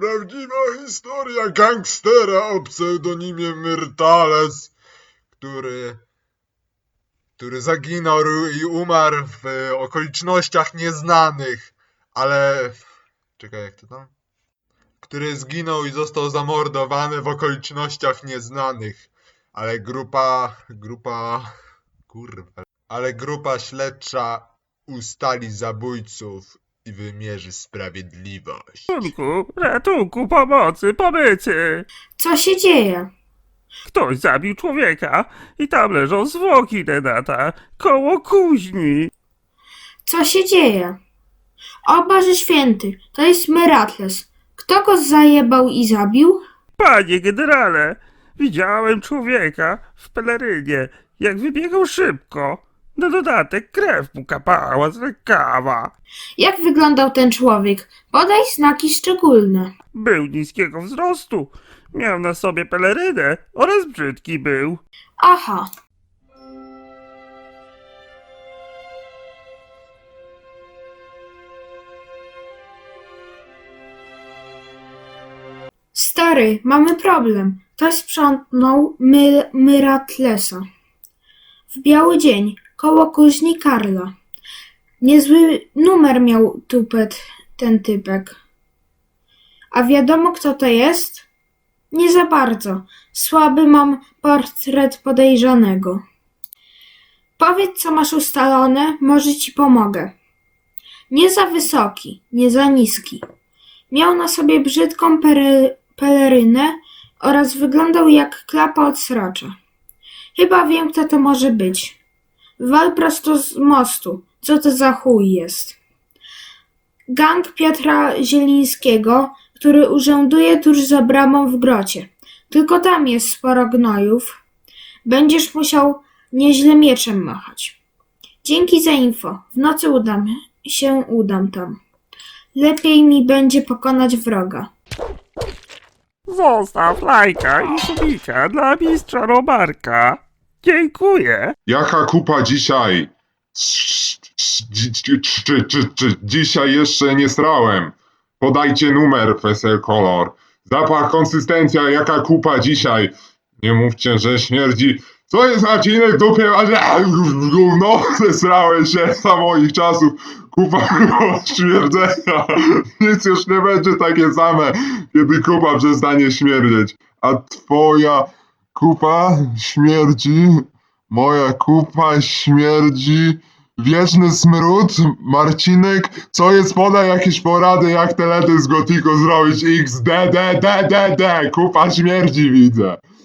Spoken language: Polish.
Prawdziwa historia gangstera o pseudonimie Myrtales, który, który zaginął i umarł w okolicznościach nieznanych, ale... Czekaj, jak to tam? Który zginął i został zamordowany w okolicznościach nieznanych, ale grupa, grupa, kurwa, ale grupa śledcza ustali zabójców i wymierzy sprawiedliwość. Ratunku, ratunku, pomocy, pomocy! Co się dzieje? Ktoś zabił człowieka i tam leżą zwłoki Denata koło kuźni. Co się dzieje? O Boże Święty, to jest Myratles. Kto go zajebał i zabił? Panie generale, widziałem człowieka w pelerynie, jak wybiegał szybko. Na dodatek krew mu kapała z rękawa. Jak wyglądał ten człowiek? Podaj znaki szczególne. Był niskiego wzrostu, miał na sobie pelerynę oraz brzydki był. Aha. Stary, mamy problem. Ktoś sprzątnął my Myratlesa. W biały dzień, koło kuźni Karla. Niezły numer miał tupet ten typek. A wiadomo kto to jest? Nie za bardzo. Słaby mam portret podejrzanego. Powiedz, co masz ustalone, może ci pomogę. Nie za wysoki, nie za niski. Miał na sobie brzydką pelerynę oraz wyglądał jak klapa od sracza. Chyba wiem, kto to może być. Wal prosto z mostu. Co to za chuj jest? Gang Piotra Zielińskiego, który urzęduje tuż za bramą w grocie. Tylko tam jest sporo gnojów. Będziesz musiał nieźle mieczem machać. Dzięki za info. W nocy udam się udam tam. Lepiej mi będzie pokonać wroga. Zostaw lajka i subika dla mistrza Robarka. Dziękuję. Jaka kupa dzisiaj? Dzisiaj jeszcze nie strałem? Podajcie numer, Fesel Kolor. Zapach, konsystencja, jaka kupa dzisiaj? Nie mówcie, że śmierdzi. Co jest nacinek dupie? A gówno, zesrałem się za moich czasów. Kupa śmierdzenia. Nic już nie będzie takie same, kiedy kupa przestanie śmierdzieć. A twoja kupa śmierdzi Moja kupa śmierdzi. Wieczny smród, Marcinek, co jest, podaj jakieś porady, jak teledysk z Gotiku zrobić XD, D, D, D, D, kupa śmierdzi widzę.